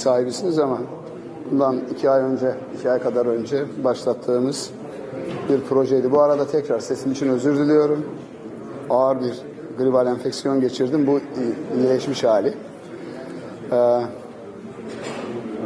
sahibisiniz ama bundan iki ay önce, iki ay kadar önce başlattığımız bir projeydi. Bu arada tekrar sesim için özür diliyorum. Ağır bir gribal enfeksiyon geçirdim. Bu iyi- iyileşmiş hali. Ee,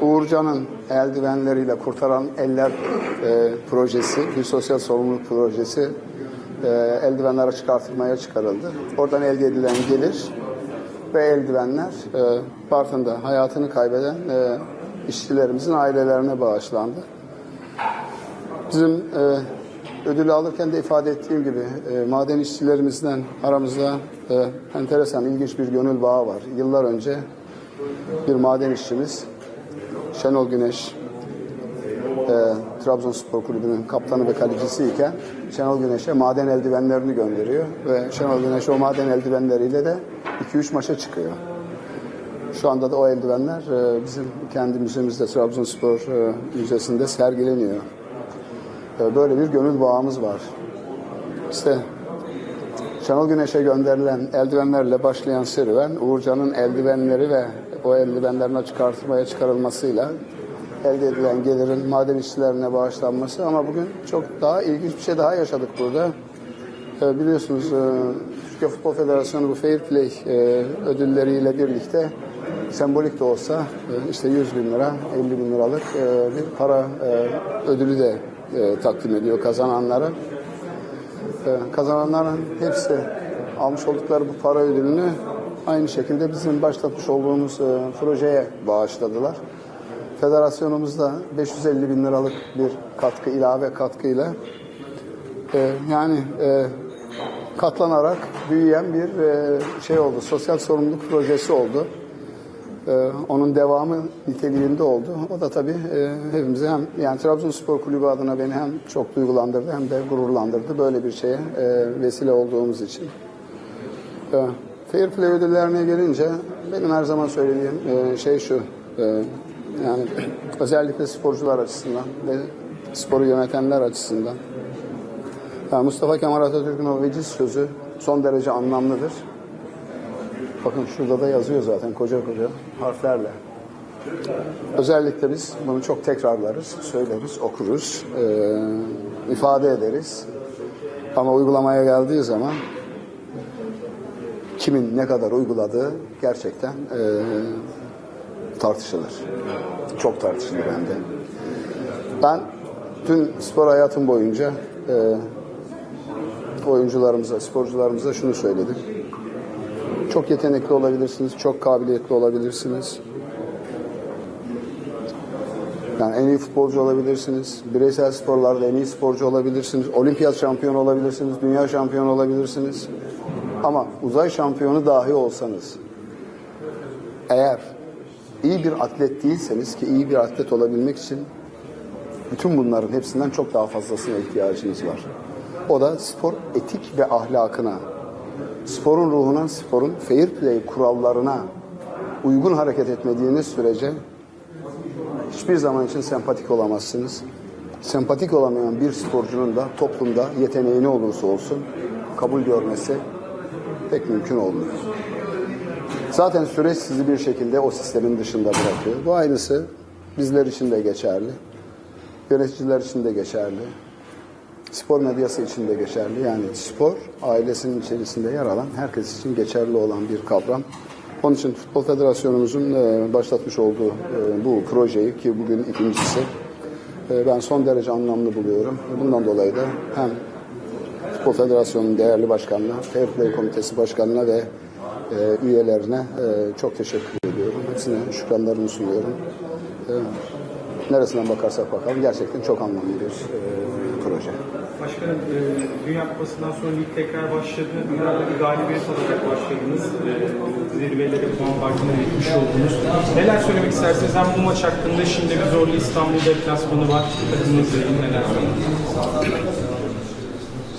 Uğurcan'ın eldivenleriyle kurtaran eller e, projesi, bir sosyal sorumluluk projesi e, eldivenler çıkartılmaya çıkarıldı. Oradan elde edilen gelir ve eldivenler e, Bartın'da hayatını kaybeden e, işçilerimizin ailelerine bağışlandı. Bizim e, ödülü alırken de ifade ettiğim gibi e, maden işçilerimizden aramızda e, enteresan, ilginç bir gönül bağı var. Yıllar önce bir maden işçimiz Şenol Güneş Trabzonspor Kulübü'nün kaptanı ve kalecisi iken Şenol Güneş'e maden eldivenlerini gönderiyor ve Şenol Güneş o maden eldivenleriyle de 2-3 maça çıkıyor. Şu anda da o eldivenler e, bizim kendi müzemizde Trabzonspor e, Müzesi'nde sergileniyor. E, böyle bir gönül bağımız var. İşte Şenol Güneş'e gönderilen eldivenlerle başlayan serüven Uğurcan'ın eldivenleri ve o eldivenlerin çıkartılmaya çıkarılmasıyla elde edilen gelirin maden işçilerine bağışlanması ama bugün çok daha ilginç bir şey daha yaşadık burada. E, biliyorsunuz e, Türkiye Futbol Federasyonu bu Fair Play e, ödülleriyle birlikte sembolik de olsa e, işte 100 bin lira, 50 bin liralık e, bir para e, ödülü de e, takdim ediyor kazananlara. Ee, kazananların hepsi almış oldukları bu para ödülünü aynı şekilde bizim başlatmış olduğumuz e, projeye bağışladılar. Federasyonumuzda 550 bin liralık bir katkı ilave katkıyla e, yani e, katlanarak büyüyen bir e, şey oldu. Sosyal sorumluluk projesi oldu. Ee, onun devamı niteliğinde oldu. O da tabii e, hepimizi hem yani Trabzonspor Kulübü adına beni hem çok duygulandırdı hem de gururlandırdı böyle bir şeye e, vesile olduğumuz için. E, Fair Play ödüllerine gelince benim her zaman söylediğim e, şey şu e, yani özellikle sporcular açısından ve sporu yönetenler açısından yani Mustafa Kemal Atatürk'ün o veciz sözü son derece anlamlıdır. Bakın şurada da yazıyor zaten koca koca harflerle. Özellikle biz bunu çok tekrarlarız, söyleriz, okuruz, e, ifade ederiz. Ama uygulamaya geldiği zaman kimin ne kadar uyguladığı gerçekten e, tartışılır. Çok tartışılır hem de. Ben tüm spor hayatım boyunca e, oyuncularımıza, sporcularımıza şunu söyledim. Çok yetenekli olabilirsiniz, çok kabiliyetli olabilirsiniz. Yani en iyi futbolcu olabilirsiniz, bireysel sporlarda en iyi sporcu olabilirsiniz, olimpiyat şampiyonu olabilirsiniz, dünya şampiyonu olabilirsiniz. Ama uzay şampiyonu dahi olsanız, eğer iyi bir atlet değilseniz ki iyi bir atlet olabilmek için bütün bunların hepsinden çok daha fazlasına ihtiyacınız var. O da spor etik ve ahlakına, sporun ruhuna, sporun fair play kurallarına uygun hareket etmediğiniz sürece hiçbir zaman için sempatik olamazsınız. Sempatik olamayan bir sporcunun da toplumda yeteneği ne olursa olsun kabul görmesi pek mümkün olmuyor. Zaten süreç sizi bir şekilde o sistemin dışında bırakıyor. Bu aynısı bizler için de geçerli. Yöneticiler için de geçerli spor medyası için de geçerli. Yani spor ailesinin içerisinde yer alan herkes için geçerli olan bir kavram. Onun için Futbol Federasyonumuzun e, başlatmış olduğu e, bu projeyi ki bugün ikincisi e, ben son derece anlamlı buluyorum. Bundan dolayı da hem Futbol Federasyonu'nun değerli başkanına, Fair Play Komitesi başkanına ve e, üyelerine e, çok teşekkür ediyorum. Hepsine şükranlarımı sunuyorum. E, neresinden bakarsak bakalım gerçekten çok anlamlı bir e, proje. Başkanım, e, Dünya Kupası'ndan sonra lig tekrar başladı. Dünyada bir galibiyet alarak başladınız. E, zirvelere puan farkına gitmiş oldunuz. Neler söylemek istersiniz? Hem bu maç hakkında şimdi bir zorlu İstanbul deplasmanı var. Takımınızla ilgili neler söylemek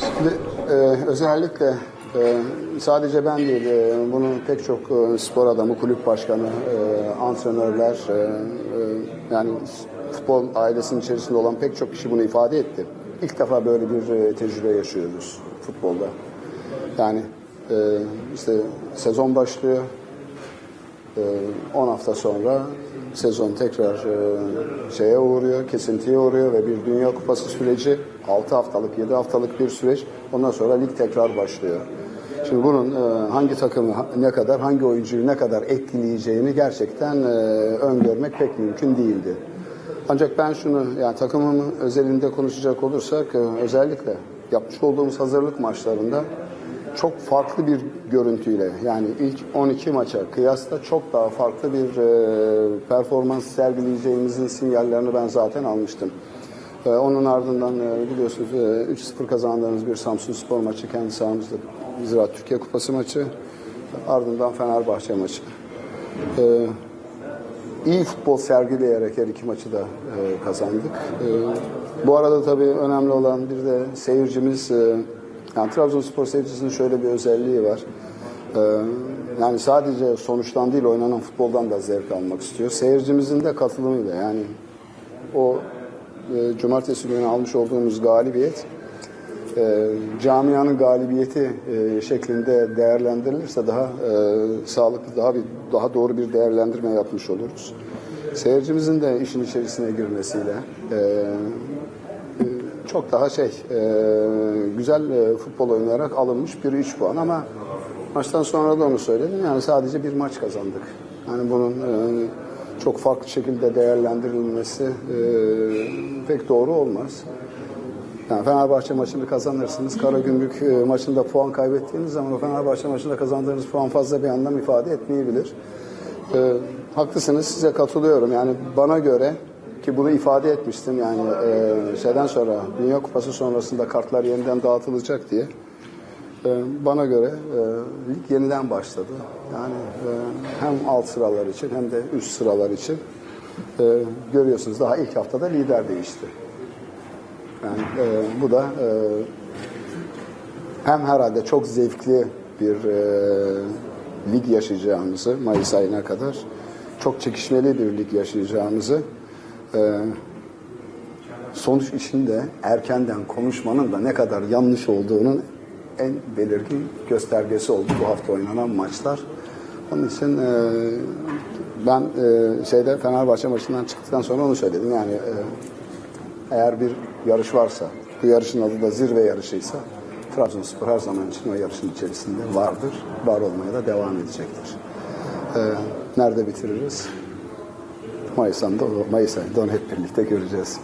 Şimdi, e, özellikle e, sadece ben değil, e, bunu pek çok e, spor adamı, kulüp başkanı, e, antrenörler, yani futbol ailesinin içerisinde olan pek çok kişi bunu ifade etti. İlk defa böyle bir tecrübe yaşıyoruz futbolda. Yani işte sezon başlıyor, e, 10 hafta sonra sezon tekrar e, şeye uğruyor, kesintiye uğruyor ve bir Dünya Kupası süreci 6 haftalık, 7 haftalık bir süreç. Ondan sonra lig tekrar başlıyor. Şimdi bunun e, hangi takımı ne kadar, hangi oyuncuyu ne kadar etkileyeceğini gerçekten e, öngörmek pek mümkün değildi. Ancak ben şunu, yani takımımın özelinde konuşacak olursak e, özellikle yapmış olduğumuz hazırlık maçlarında çok farklı bir görüntüyle yani ilk 12 maça kıyasla çok daha farklı bir e, performans sergileyeceğimizin sinyallerini ben zaten almıştım. E, onun ardından e, biliyorsunuz e, 3-0 kazandığımız bir Samsun Spor maçı kendi sahamızda Ziraat Türkiye Kupası maçı ardından Fenerbahçe maçı. E, iyi futbol sergileyerek her iki maçı da e, kazandık. E, bu arada tabii önemli olan bir de seyircimiz, e, yani Trabzonspor seyircisinin şöyle bir özelliği var. E, yani sadece sonuçtan değil oynanan futboldan da zevk almak istiyor. Seyircimizin de katılımıyla yani o e, cumartesi günü almış olduğumuz galibiyet e, camianın galibiyeti e, şeklinde değerlendirilirse daha e, sağlıklı, daha bir daha doğru bir değerlendirme yapmış oluruz. Seyircimizin de işin içerisine girmesiyle e, çok daha şey e, güzel e, futbol oynayarak alınmış bir 3 puan ama maçtan sonra da onu söyledim yani sadece bir maç kazandık. Yani bunun e, çok farklı şekilde değerlendirilmesi e, pek doğru olmaz. Yani Fenerbahçe maçını kazanırsınız. Karagümrük e, maçında puan kaybettiğiniz zaman o Fenerbahçe maçında kazandığınız puan fazla bir anlam ifade etmeyebilir. E, haklısınız, size katılıyorum. Yani bana göre ki bunu ifade etmiştim yani e, şeyden sonra Dünya Kupası sonrasında kartlar yeniden dağıtılacak diye. E, bana göre e, yeniden başladı. Yani e, hem alt sıralar için hem de üst sıralar için e, görüyorsunuz daha ilk haftada lider değişti. Yani e, bu da e, hem herhalde çok zevkli bir e, lig yaşayacağımızı Mayıs ayına kadar çok çekişmeli bir lig yaşayacağımızı e, sonuç içinde erkenden konuşmanın da ne kadar yanlış olduğunun en belirgin göstergesi oldu bu hafta oynanan maçlar. Onun için e, ben e, şeyde Fenerbahçe maçından çıktıktan sonra onu söyledim. Yani e, eğer bir yarış varsa, bu yarışın adı da zirve yarışıysa Trabzonspor her zaman için o yarışın içerisinde vardır. Var olmaya da devam edecektir. Ee, nerede bitiririz? Mayıs ayında, Mayıs ayında onu hep birlikte göreceğiz.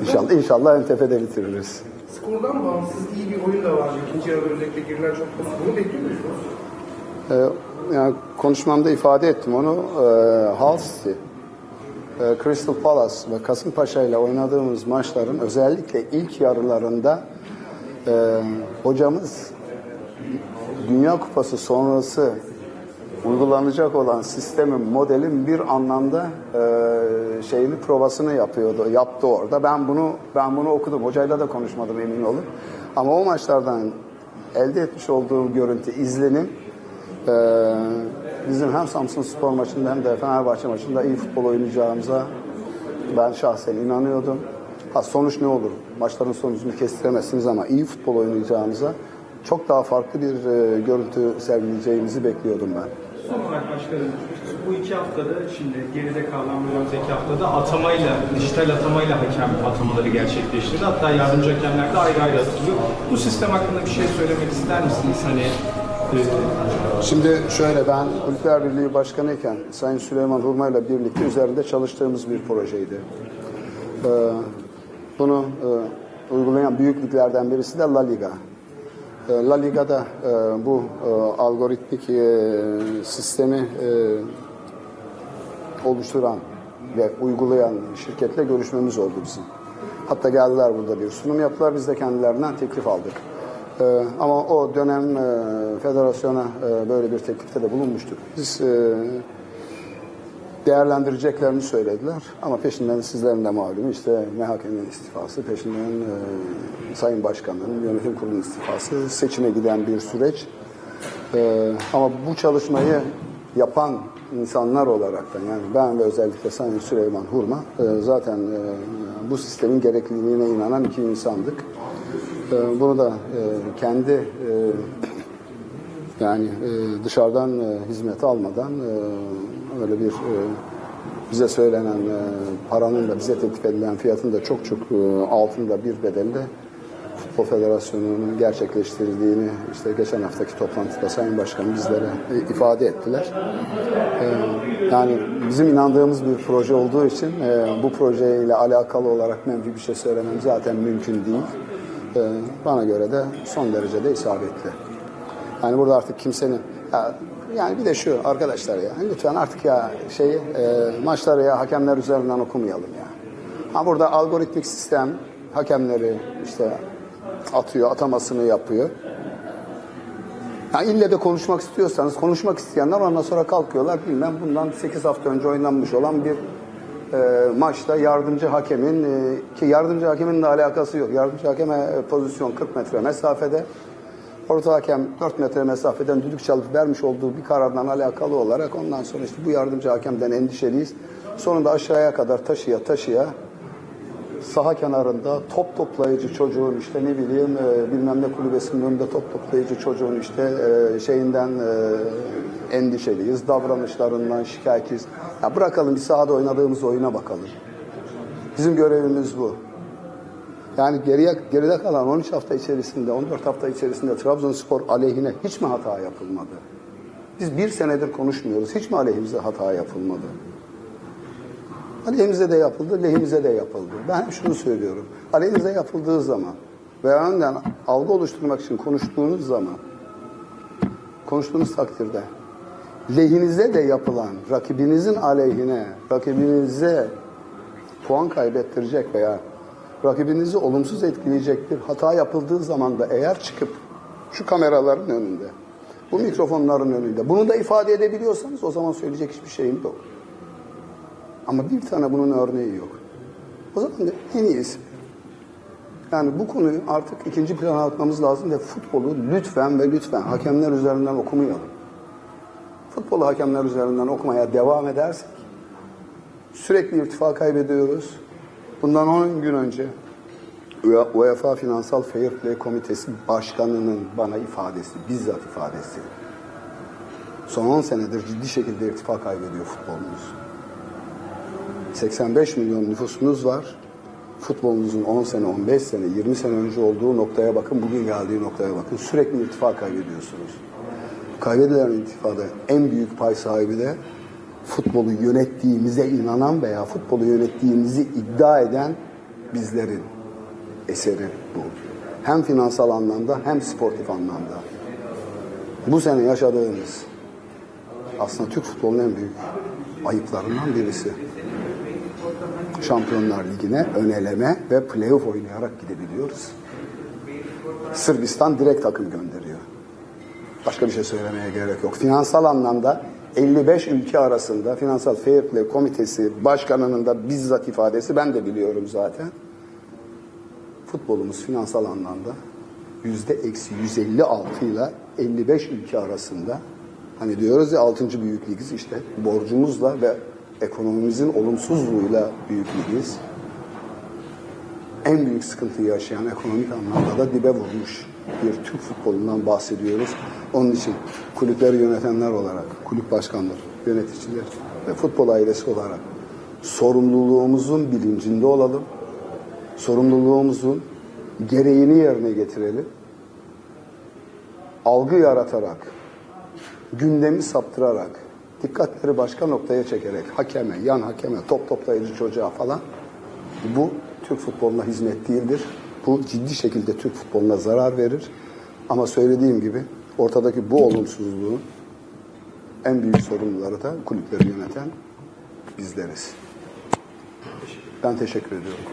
İnşallah, inşallah en tepede bitiririz. Skordan bağımsız iyi bir oyun da vardı. İkinci yarı özellikle girilen çok pozitif. Bunu bekliyor musunuz? Ee, yani konuşmamda ifade ettim onu. Ee, Hull City, e, Crystal Palace ve Kasımpaşa ile oynadığımız maçların özellikle ilk yarılarında e, hocamız Dünya Kupası sonrası uygulanacak olan sistemin, modelin bir anlamda e, şeyini provasını yapıyordu, yaptı orada. Ben bunu ben bunu okudum. Hocayla da konuşmadım emin olun. Ama o maçlardan elde etmiş olduğum görüntü, izlenim e, bizim hem Samsun Spor maçında hem de Fenerbahçe maçında iyi futbol oynayacağımıza ben şahsen inanıyordum. Ha, sonuç ne olur? Maçların sonucunu kestiremezsiniz ama iyi futbol oynayacağımıza çok daha farklı bir e, görüntü sergileyeceğimizi bekliyordum ben. Son olarak başkanım, bu iki haftada şimdi geride kalan bu önümüzdeki haftada atamayla, dijital atamayla hakem atamaları gerçekleştirdi. Hatta yardımcı hakemler de ayrı ayrı atılıyor. Bu sistem hakkında bir şey söylemek ister misiniz? Hani e, Şimdi şöyle ben Kulüpler Birliği Başkanıyken Sayın Süleyman Hurma ile birlikte üzerinde çalıştığımız bir projeydi. Ee, bunu e, uygulayan büyük liglerden birisi de La Liga. Ee, La Liga'da e, bu e, algoritmik e, sistemi e, oluşturan ve uygulayan şirketle görüşmemiz oldu bizim. Hatta geldiler burada bir sunum yaptılar. Biz de kendilerinden teklif aldık. Ama o dönem e, federasyona e, böyle bir teklifte de bulunmuştuk. Biz e, değerlendireceklerini söylediler. Ama peşinden sizlerin de malumu işte MHK'nin istifası, peşinden e, Sayın Başkan'ın, yönetim kurulunun istifası, seçime giden bir süreç. E, ama bu çalışmayı yapan insanlar olaraktan yani ben ve özellikle Sayın Süleyman Hurma e, zaten e, bu sistemin gerekliliğine inanan iki insandık. E, bunu da e, kendi e, yani e, dışarıdan e, hizmet almadan e, öyle bir e, bize söylenen e, paranın da bize teklif edilen fiyatın da çok çok e, altında bir bedelle Futbol Federasyonu'nun gerçekleştirdiğini işte geçen haftaki toplantıda Sayın Başkan bizlere ifade ettiler. Yani bizim inandığımız bir proje olduğu için bu projeyle alakalı olarak menfi bir şey söylemem zaten mümkün değil. Bana göre de son derece de isabetli. Yani burada artık kimsenin ya, yani bir de şu arkadaşlar ya lütfen artık ya şeyi e, maçları ya hakemler üzerinden okumayalım ya. Ha burada algoritmik sistem hakemleri işte atıyor, atamasını yapıyor. Ya ille de konuşmak istiyorsanız konuşmak isteyenler ondan sonra kalkıyorlar bilmem bundan 8 hafta önce oynanmış olan bir e, maçta yardımcı hakemin e, ki yardımcı hakemin de alakası yok. Yardımcı hakeme e, pozisyon 40 metre mesafede. Orta hakem 4 metre mesafeden düdük çalıp vermiş olduğu bir karardan alakalı olarak ondan sonra işte bu yardımcı hakemden endişeliyiz. Sonunda aşağıya kadar taşıya taşıya saha kenarında top toplayıcı çocuğun işte ne bileyim e, bilmem ne kulübesinin önünde top toplayıcı çocuğun işte e, şeyinden e, endişeliyiz, davranışlarından şikayetçiyiz. Ya bırakalım bir sahada oynadığımız oyuna bakalım. Bizim görevimiz bu. Yani geriye geride kalan 13 hafta içerisinde, 14 hafta içerisinde Trabzonspor aleyhine hiç mi hata yapılmadı? Biz bir senedir konuşmuyoruz. Hiç mi aleyhimize hata yapılmadı? Aleyhimize de yapıldı, lehimize de yapıldı. Ben şunu söylüyorum. Aleyhinize yapıldığı zaman veya önden algı oluşturmak için konuştuğunuz zaman, konuştuğunuz takdirde lehinize de yapılan, rakibinizin aleyhine, rakibinize puan kaybettirecek veya rakibinizi olumsuz etkileyecek bir hata yapıldığı zaman da eğer çıkıp şu kameraların önünde, bu mikrofonların önünde bunu da ifade edebiliyorsanız o zaman söyleyecek hiçbir şeyim yok. Ama bir tane bunun örneği yok. O zaman da en iyisi. Yani bu konuyu artık ikinci plana atmamız lazım ve futbolu lütfen ve lütfen hakemler üzerinden okumayalım. Futbolu hakemler üzerinden okumaya devam edersek sürekli irtifa kaybediyoruz. Bundan 10 gün önce UEFA Finansal Fair Play Komitesi Başkanı'nın bana ifadesi, bizzat ifadesi. Son 10 senedir ciddi şekilde irtifa kaybediyor futbolumuz. 85 milyon nüfusumuz var. Futbolumuzun 10 sene, 15 sene, 20 sene önce olduğu noktaya bakın, bugün geldiği noktaya bakın. Sürekli irtifa kaybediyorsunuz. Kaybedilen irtifada en büyük pay sahibi de futbolu yönettiğimize inanan veya futbolu yönettiğimizi iddia eden bizlerin eseri bu. Hem finansal anlamda hem sportif anlamda. Bu sene yaşadığımız aslında Türk futbolunun en büyük ayıplarından birisi. Şampiyonlar Ligi'ne öneleme ve playoff oynayarak gidebiliyoruz. Sırbistan direkt takım gönderiyor. Başka bir şey söylemeye gerek yok. Finansal anlamda 55 ülke arasında Finansal Fair Play Komitesi Başkanı'nın da bizzat ifadesi ben de biliyorum zaten. Futbolumuz finansal anlamda yüzde eksi 156 ile 55 ülke arasında hani diyoruz ya 6. büyük ligiz işte borcumuzla ve ekonomimizin olumsuzluğuyla büyük ligiz. En büyük sıkıntıyı yaşayan ekonomik anlamda da dibe vurmuş bir Türk futbolundan bahsediyoruz. Onun için kulüpleri yönetenler olarak, kulüp başkanları, yöneticiler ve futbol ailesi olarak sorumluluğumuzun bilincinde olalım. Sorumluluğumuzun gereğini yerine getirelim. Algı yaratarak, gündemi saptırarak, dikkatleri başka noktaya çekerek, hakeme, yan hakeme, top toplayıcı çocuğa falan bu Türk futboluna hizmet değildir. Bu ciddi şekilde Türk futboluna zarar verir. Ama söylediğim gibi ortadaki bu olumsuzluğun en büyük sorumluları da kulüpleri yöneten bizleriz. Ben teşekkür ediyorum.